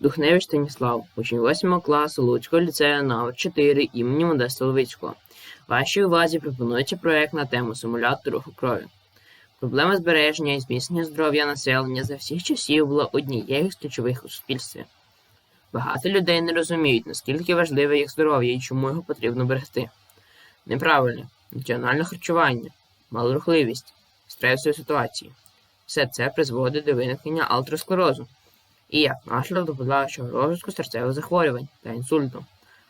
Духневич Станіслав, учень 8 класу Луцького ліцею номер 4 імені Модеста Левицького. Вашій увазі пропонується проект на тему симулятор руху крові. Проблема збереження і зміцнення здоров'я населення за всіх часів була однією з ключових у суспільстві. Багато людей не розуміють, наскільки важливе їх здоров'я і чому його потрібно берегти. Неправильне, національне харчування, малорухливість, стресові ситуації. Все це призводить до виникнення атеросклерозу і як наслідок до подальшого розвитку серцевих захворювань та інсульту.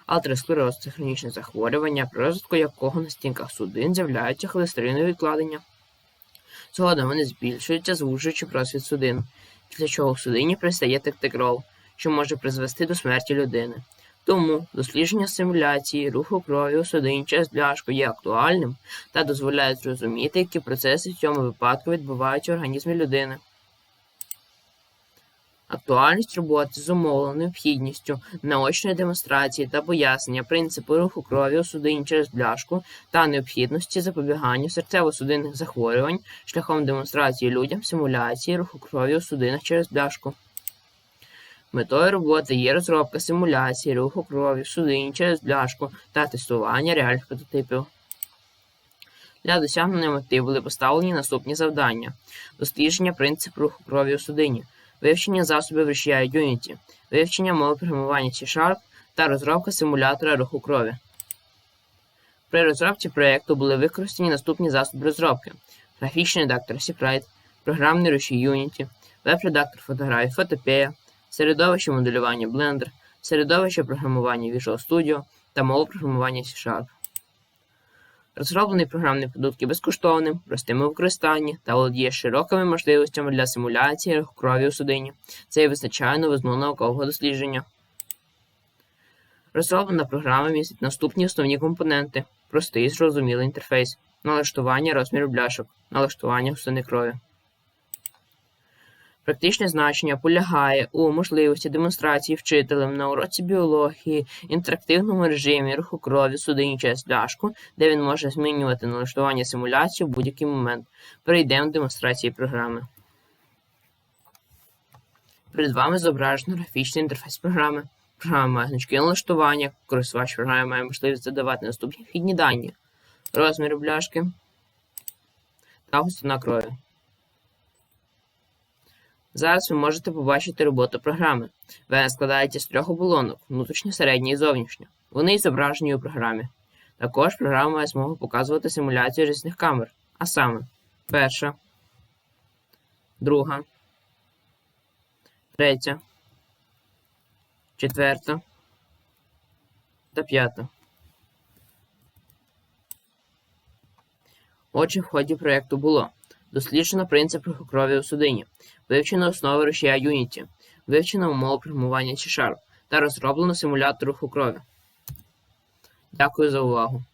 Атеросклероз це хронічне захворювання, при розвитку якого на стінках судин з'являються холестеринові відкладення. Згодом вони збільшуються, звужуючи просвіт судин, після чого в судині пристає текти кров, що може призвести до смерті людини. Тому дослідження симуляції руху крові у судині через бляшку є актуальним та дозволяє зрозуміти, які процеси в цьому випадку відбуваються в організмі людини. Актуальність роботи зумовлена необхідністю наочної демонстрації та пояснення принципу руху крові у судині через бляшку та необхідності запобігання серцево-судинних захворювань шляхом демонстрації людям симуляції руху крові у судинах через бляшку. Метою роботи є розробка симуляції руху крові в судині через бляшку та тестування реальних прототипів. Для досягнення мети були поставлені наступні завдання: дослідження принципу руху крові у судині, вивчення засобів рушія Unity, вивчення мови програмування C-Sharp та розробка симулятора руху крові. При розробці проєкту були використані наступні засоби розробки: графічний редактор Seprite, програмний рушій Unity, веб-редактор фотографій Photopea, середовище моделювання Blender, середовище програмування Visual Studio та мова програмування C-Sharp. Розроблений програмний продукт є безкоштовним, простим у використанні та володіє широкими можливостями для симуляції крові у судині. Це і визначає новизну наукового дослідження. Розроблена програма містить наступні основні компоненти: простий зрозумілий інтерфейс, налаштування розміру бляшок, налаштування густини крові. Практичне значення полягає у можливості демонстрації вчителем на уроці біології, інтерактивному режимі руху крові судині через бляшку, де він може змінювати налаштування симуляції в будь-який момент. Перейдемо до демонстрації програми. Перед вами зображено графічний інтерфейс програми. Програма має значки налаштування, користувач програми має можливість задавати наступні вхідні дані, розміри бляшки та густина крові. Зараз ви можете побачити роботу програми. Вона складається з трьох оболонок внутрішня, середня і зовнішня. Вони зображені у програмі. Також програма має змогу показувати симуляцію різних камер, а саме перша, друга, третя, четверта та п'ята. Отже, в ході проєкту було досліджено принцип руху крові у судині, вивчено основи рушія Unity, вивчено умови програмування C-Sharp та розроблено симулятор руху крові. Дякую за увагу!